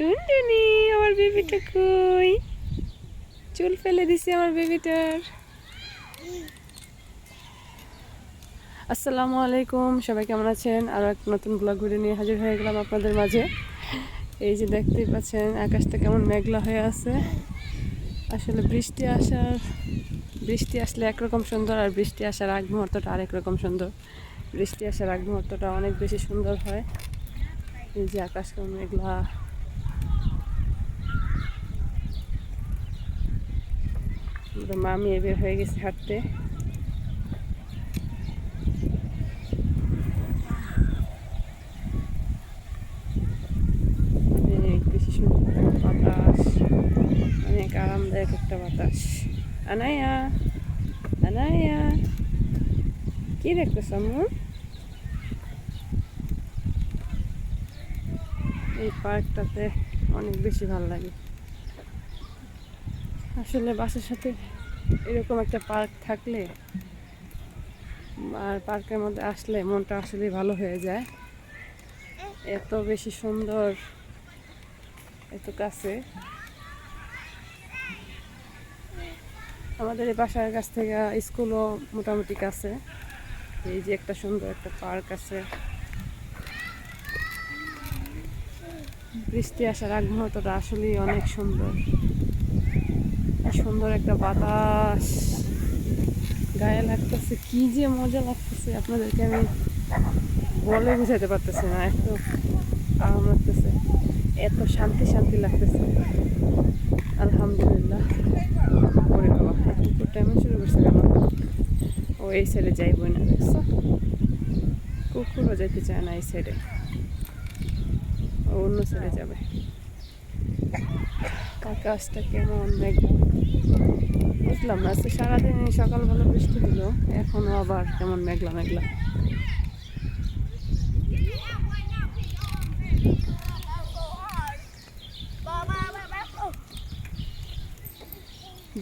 টুনটুনি আমার বেবিটা কই? চুল ফেলে দিছি আমার বেবিটার আসসালামু আলাইকুম, সবাই কেমন আছেন? আরও এক নতুন ব্লগ ভিডিও নিয়ে হাজির হয়ে গেলাম আপনাদের মাঝে। এই যে দেখতেই পাচ্ছেন, আকাশটা কেমন মেঘলা হয়ে আছে। আসলে বৃষ্টি আসার, বৃষ্টি আসলে একরকম সুন্দর আর বৃষ্টি আসার আগ মুহূর্তটা আরেক রকম সুন্দর। বৃষ্টি আসার আগ মুহূর্তটা অনেক বেশি সুন্দর হয়। এই যে আকাশ কেমন আমাদের মামি বের হয়ে গেছে হাঁটতে। বাতাস, অনেক আরামদায়ক একটা বাতাস। কি দেখতেছ এই পার্কটাতে অনেক বেশি ভালো লাগে। আসলে বাসের সাথে এরকম একটা পার্ক থাকলে আর পার্কের মধ্যে আসলে মনটা আসলে ভালো হয়ে যায়। এত বেশি সুন্দর, এত কাছে। আমাদের এই বাসার কাছ থেকে স্কুলও মোটামুটি কাছে। এই যে একটা সুন্দর একটা পার্ক আছে। বৃষ্টি আসার আগ মুহূর্তটা আসলেই অনেক সুন্দর। সুন্দর একটা বাতাস। গায়ে লাগতেছে, কি যে মজা লাগতেছে। আপনাদেরকে আমি বলে বুঝাতে পারতেছি না, এত আরাম লাগতেছে, এত শান্তি শান্তি লাগতেছে। আলহামদুলিল্লাহ। ওরে বাবা কুকুরটা এমন শুরু করছে কেন? ও এই সাইডে যাইবই না, দেখছ? কুকুরও যেতে চায় না এই সাইডে ও অন্য সাইডে যাবে। আকাশটা কেমন মেঘলা বুঝলাম না আজকে সারাদিন সকালবেলা বৃষ্টি দিল, এখনও আবার কেমন মেঘলা মেঘলা।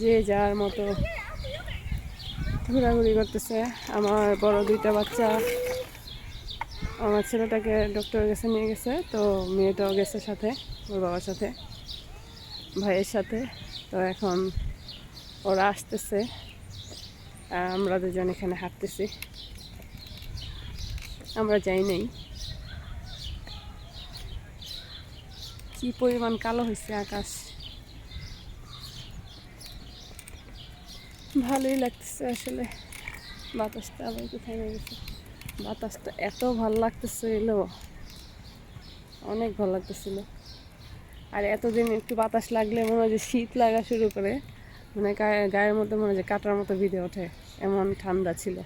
যে যার মতো ঘোরাঘুরি করতেছে, আমার বড় দুইটা বাচ্চা, আমার ছেলেটাকে ডক্টরের কাছে নিয়ে গেছে, তো মেয়েটাও গেছে সাথে, ওর বাবার সাথে, ভাইয়ের সাথে, তো এখন ওরা আসতেছে, আমরা দুজন এখানে হাঁটতেছি। আমরা যাই নাই। কি পরিমাণ কালো হয়েছে আকাশ। ভালোই লাগতেছে আসলে। বাতাসটা আবার কোথায় গেছে? বাতাসটা এত ভালো লাগতেছিল। অনেক ভালো লাগতেছিল। আর এতদিন একটু বাতাস লাগলে মনে হয় যে শীত লাগা শুরু করে। মানে গায়ে, গায়ের মধ্যে মনে হয় যে কাটার মতো ভিজে ওঠে, এমন ঠান্ডা ছিল।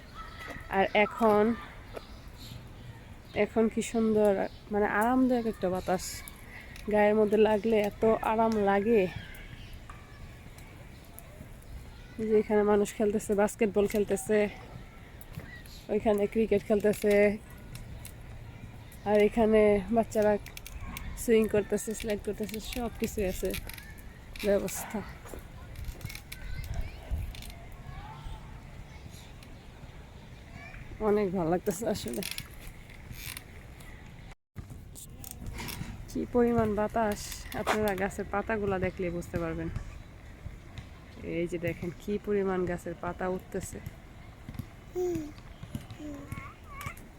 আর এখন এখন কি সুন্দর মানে আরামদায়ক একটা বাতাস। গায়ের মধ্যে লাগলে এত আরাম লাগে। যে এখানে মানুষ খেলতেছে বাস্কেটবল খেলতেছে, ওইখানে ক্রিকেট খেলতেছে, আর এখানে বাচ্চারা সুইং করতেছে স্লাইড করতেছে সব কিছু আছে। ব্যবস্থা। অনেক ভালো লাগতেছে আসলে। কি পরিমাণ বাতাস। আপনারা গাছের পাতাগুলা দেখলে বুঝতে পারবেন। এই যে দেখেন কি পরিমাণ গাছের পাতা উঠতেছে।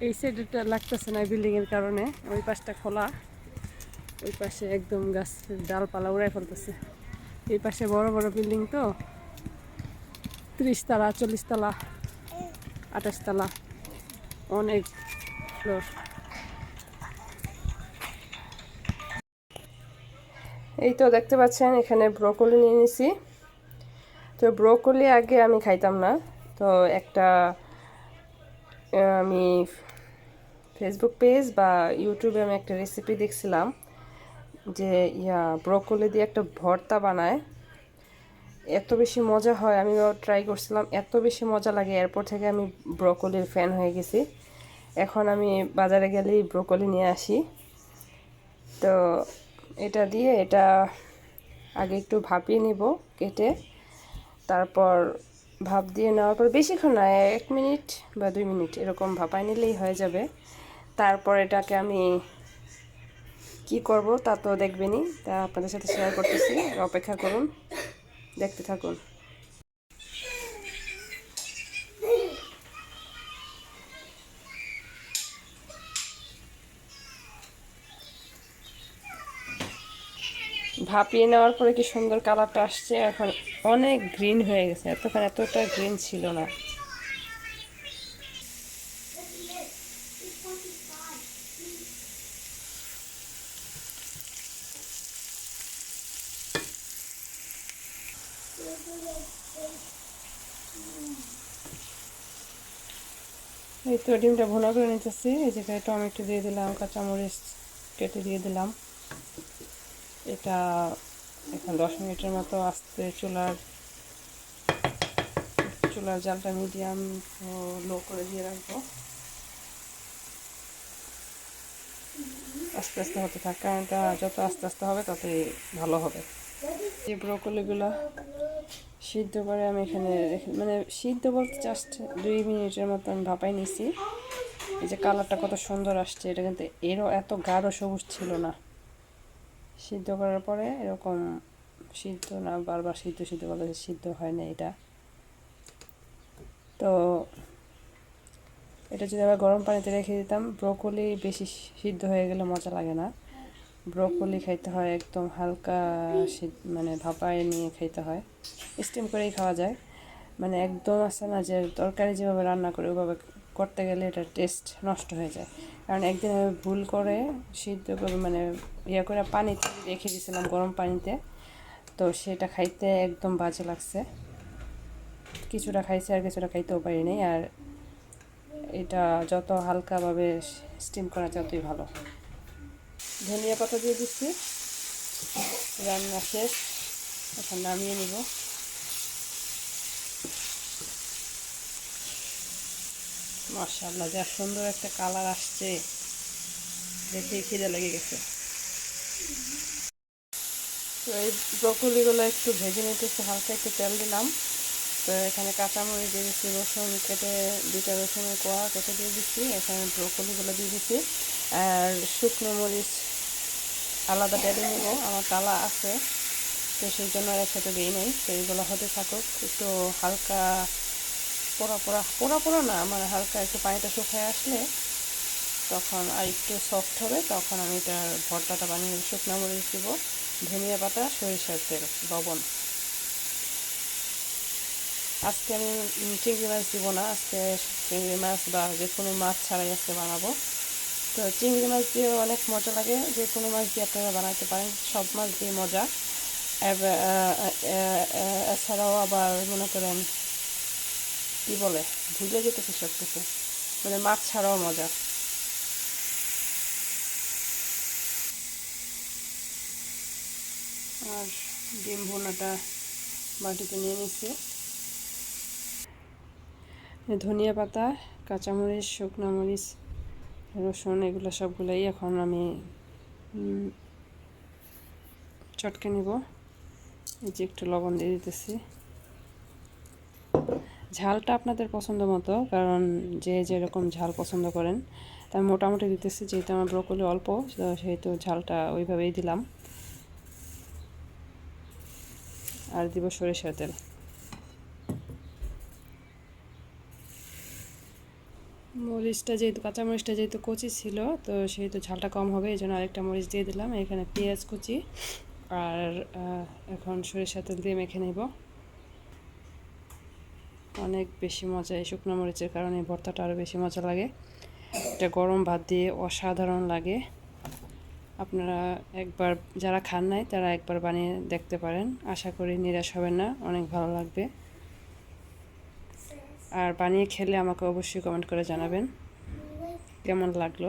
এই সাইডটা লাগতেছে না বিল্ডিং এর কারণে। ওই পাশটা খোলা। ওই পাশে একদম গাছের ডালপালা উড়াই ফেলতেছে। এই পাশে বড় বড় বিল্ডিং তো। ত্রিশ তালা, চল্লিশ তালা, আঠাশ তালা। অনেক ফ্লোর। এই তো দেখতে পাচ্ছেন, এখানে ব্রোকলি নিয়ে নিছি। তো ব্রোকলি আগে আমি খাইতাম না। তো একটা আমি ফেসবুক পেজ বা ইউটিউবে আমি একটা রেসিপি দেখছিলাম যে ইয়া, ব্রোকলি দিয়ে একটা ভর্তা বানায়। এত বেশি মজা হয় আমিও ট্রাই করছিলাম, এত বেশি মজা লাগে। এরপর থেকে আমি ব্রোকলির ফ্যান হয়ে গেছি। এখন আমি বাজারে গেলেই ব্রোকলি নিয়ে আসি। তো এটা দিয়ে এটা আগে একটু ভাপিয়ে নিব, কেটে তারপর ভাপ দিয়ে নেওয়ার পর বেশিক্ষণ না, এক মিনিট বা দুই মিনিট এরকম ভাপায় নিলেই হয়ে যাবে। তারপর এটাকে আমি কি করব তা তো দেখবেনই, তা আপনাদের সাথে শেয়ার করতেছি, অপেক্ষা করুন। দেখতে থাকুন। ভাপিয়ে নেওয়ার পরে কি সুন্দর কালারটা আসছে? এখন অনেক গ্রিন হয়ে গেছে। এতক্ষণ এতটা গ্রিন ছিল না। এই তো ডিমটা ভুনা করে নিতেছি। এই জায়গায় টমেটো দিয়ে দিলাম, কাঁচামরিচ কেটে দিয়ে দিলাম। এটা এখন দশ মিনিটের মতো আস্তে চুলার চুলার জালটা মিডিয়াম লো করে দিয়ে রাখব। আস্তে আস্তে হতে থাক এটা যত আস্তে আস্তে হবে ততই ভালো হবে। এই ব্রকলিগুলো সিদ্ধ করে আমি এখানে মানে সিদ্ধ বলতে জাস্ট দুই মিনিটের মতো আমি ভাপাই নিছি। এই যে কালারটা কত সুন্দর আসছে, এটা কিন্তু এরও এত গাঢ় সবুজ ছিল না। সিদ্ধ করার পরে এরকম সিদ্ধ না, বারবার সিদ্ধ সিদ্ধ বলে সিদ্ধ হয় না এটা। তো এটা যদি আবার গরম পানিতে রেখে দিতাম, ব্রোকলি বেশি সিদ্ধ হয়ে গেলে মজা লাগে না। ব্রোকলি খাইতে হয়, একদম হালকা মানে ভাপায় নিয়ে খাইতে হয়। স্টিম করেই খাওয়া যায়। মানে একদম আছে না যে তরকারি যেভাবে রান্না করে ওইভাবে করতে গেলে এটার টেস্ট নষ্ট হয়ে যায়। কারণ একদিন আমি ভুল করে সিদ্ধ করে মানে ইয়ে করে পানিতে রেখে দিয়েছিলাম গরম পানিতে। তো সেটা খাইতে একদম বাজে লাগছে। কিছুটা খাইছে আর কিছুটা খাইতেও পারি নাই। আর এটা যত হালকাভাবে স্টিম করা যতই ভালো। ধনিয়া পাতা দিয়ে দিচ্ছি। রান্না শেষ। এখন নামিয়ে নিব। মার্শাল্লাহ যা সুন্দর একটা কালার আসছে। দেখে খিদে লেগে গেছে। তো এই ব্রকলিগুলো একটু ভেজে নিতেছি, হালকা একটু তেল দিলাম। তো এখানে কাঁচামরিচ দিয়ে দিচ্ছি, রসুন কেটে দুটা রসুনের কোয়া কেটে দিয়ে দিচ্ছি। এখানে ব্রকলিগুলো দিয়ে দিচ্ছি। আর শুকনো মরিচ আলাদা টেলে নেব, আমার তালা আছে। তো সেই জন্য আর একসাথে দিই নাই, তো এইগুলো হতে থাকুক। একটু হালকা পোড়া পোড়া পোড়া পোড়া না মানে হালকা একটু পানিটা শুকিয়ে আসলে তখন আর একটু সফট হবে, তখন আমি এটার ভর্তাটা বানিয়ে শুকনো মরিচ দেবো, ধনিয়া পাতা, সরিষার তেল, লবণ। আজকে আমি চিংড়ি মাছ দিব না, আজকে চিংড়ি মাছ বা যে কোনো মাছ ছাড়াই আজকে বানাবো। তো চিংড়ি মাছ দিয়ে অনেক মজা লাগে। যে কোনো মাছ দিয়ে আপনারা বানাতে পারেন, সব মাছ দিয়ে মজা। এছাড়াও আবার মনে করেন, কি বলে, ভুলে যেতেছে সব কিছু মানে মাছ ছাড়াও মজা। আর ডিম ভুনাটা বাটিতে নিয়ে নিচ্ছি ধনিয়া পাতা, কাঁচামরিচ, শুকনো মরিচ রসুন, এগুলো সবগুলোই এখন আমি চটকে নিব। এই যে একটু লবণ দিয়ে দিতেছি। ঝালটা আপনাদের পছন্দ মতো, কারণ যে যেরকম ঝাল পছন্দ করেন তা আমি মোটামুটি দিতেছি, যেহেতু আমার ব্রকলি অল্প সেহেতু ঝালটা ওইভাবেই দিলাম। আর দিব সরিষার তেল। মরিচটা যেহেতু, কাঁচা মরিচটা যেহেতু কচি ছিল, তো সেহেতু ঝালটা কম হবে, এই জন্য আরেকটা মরিচ দিয়ে দিলাম। এখানে পেঁয়াজ কুচি আর এখন সরিষার তেল দিয়ে মেখে নেব। অনেক বেশি মজা এই শুকনো মরিচের কারণে ভর্তাটা আরও বেশি মজা লাগে। এটা গরম ভাত দিয়ে অসাধারণ লাগে। আপনারা একবার, যারা খান নাই, তারা একবার বানিয়ে দেখতে পারেন। আশা করি নিরাশ হবেন না, অনেক ভালো লাগবে। আর বানিয়ে খেলে আমাকে অবশ্যই কমেন্ট করে জানাবেন। কেমন লাগল?